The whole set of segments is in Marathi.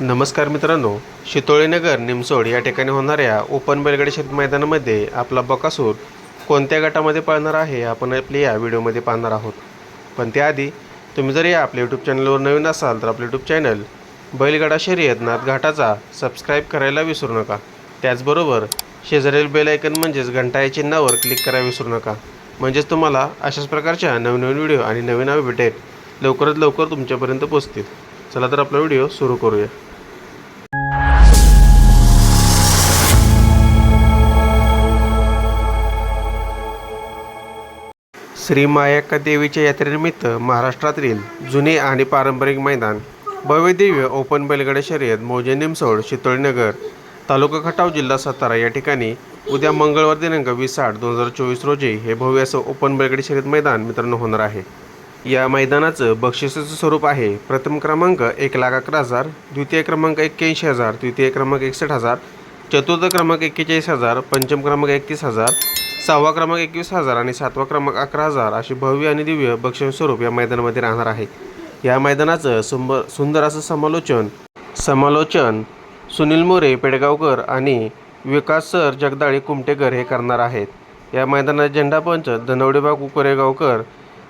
नमस्कार मित्रांनो शितोळीनगर निमसोड या ठिकाणी होणाऱ्या ओपन बैलगाडी शेत मैदानामध्ये आपला बकासूर कोणत्या गटामध्ये पळणार आहे आपण आपली या व्हिडिओमध्ये पाहणार आहोत. पण त्याआधी तुम्ही जर या आपल्या यूट्यूब चॅनलवर नवीन असाल तर आपलं यूट्यूब चॅनल बैलगाडा शर्यत नाथघाटाचा सबस्क्राईब करायला विसरू नका. त्याचबरोबर शेजारील बेल म्हणजेच घंटा या चिन्हावर क्लिक करायला विसरू नका. म्हणजेच तुम्हाला अशाच प्रकारच्या नवीन नवीन व्हिडिओ आणि नवीन अपडेट लवकरात लवकर तुमच्यापर्यंत पोहोचतील. चला तर आपला व्हिडिओ सुरू करूया. श्री मायाक्का देवीच्या यात्रेनिमित्त महाराष्ट्रातील जुने आणि पारंपरिक मैदान भव्यदिव्य ओपन बैलगाडी शर्यत मौजे निमसोड शितोळीनगर तालुका खटाव जिल्हा सातारा या ठिकाणी उद्या मंगळवार दिनांक वीस आठ दोन हजार चोवीस रोजी हे भव्य असं ओपन बैलगाडी शर्यत मैदान मित्रांनो होणार आहे. या मैदानाचं बक्षिसाचं स्वरूप आहे प्रथम क्रमांक एक लाख अकरा हजार द्वितीय क्रमांक एक्क्याऐंशी हजार तृतीय क्रमांक एकसष्ट हजार चतुर्थ क्रमांक एक्केचाळीस हजार पंचम क्रमांक एकतीस हजार सहावा क्रमांक एकवीस हजार आणि सातवा क्रमांक अकरा हजार अशी भव्य आणि दिव्य बक्षीस स्वरूप या मैदानामध्ये राहणार आहे. या मैदानाचं सुंब सुंदर असं समालोचन समालोचन सुनील मोरे पेडगावकर आणि विकास सर जगदाळे कुमटेकर हे करणार आहेत. या मैदानात झेंडापंच धनवडेबाग कोरेगावकर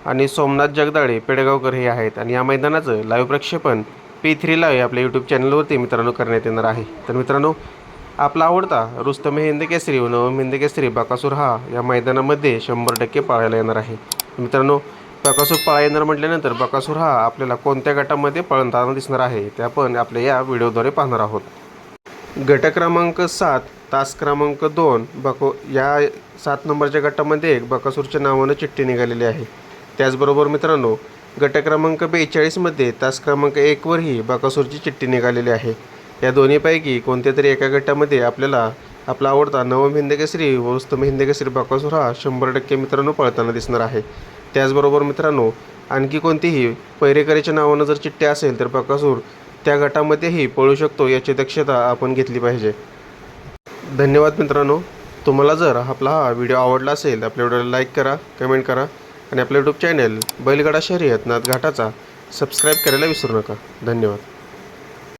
आणि सोमनाथ जगदाळे पेडगावकर हे आहेत. आणि या मैदानाचं लाईव्ह प्रक्षेपण पी थ्री लाईव्ह आपल्या यूट्यूब चॅनलवरती मित्रांनो करण्यात येणार आहे. तर मित्रांनो आपला आवडता रुस्तम हिंद केसरी व नवम हिंद केसरी बाकासूर हा या मैदानामध्ये शंभर टक्के पाळायला येणार आहे. मित्रांनो बकासूर पाळा येणार म्हटल्यानंतर बकासूर हा आपल्याला कोणत्या गटामध्ये पळताना दिसणार आहे ते आपण आपल्या या व्हिडिओद्वारे पाहणार आहोत. गट क्रमांक सात तास क्रमांक दोन बको या सात नंबरच्या गटामध्ये एक बकासूरच्या नावानं चिठ्ठी निघालेली आहे. त्याचबरोबर मित्रांनो गट क्रमांक बेचाळीसमध्ये तास क्रमांक एकवरही बकासूरची चिठ्ठी निघालेली आहे. या दोन्हीपैकी कोणत्या तरी एका गटामध्ये आपल्याला आपला आवडता नवम हिंदकेसरी व उत्तम हिंदकेसरी बकासूर हा शंभर टक्के मित्रांनो पळताना दिसणार आहे. त्याचबरोबर मित्रांनो आणखी कोणतीही पैरेकरीच्या नावानं जर चिठ्ठ्या असेल तर बकासूर त्या गटामध्येही पळू शकतो याची दक्षता आपण घेतली पाहिजे. धन्यवाद मित्रांनो. तुम्हाला जर आपला हा व्हिडिओ आवडला असेल आपल्या व्हिडिओला लाईक करा कमेंट करा आणि आपलं यूट्यूब चॅनल बैलगाडा शर्यत नाथ घाटाचा सबस्क्राईब करायला विसरू नका. धन्यवाद.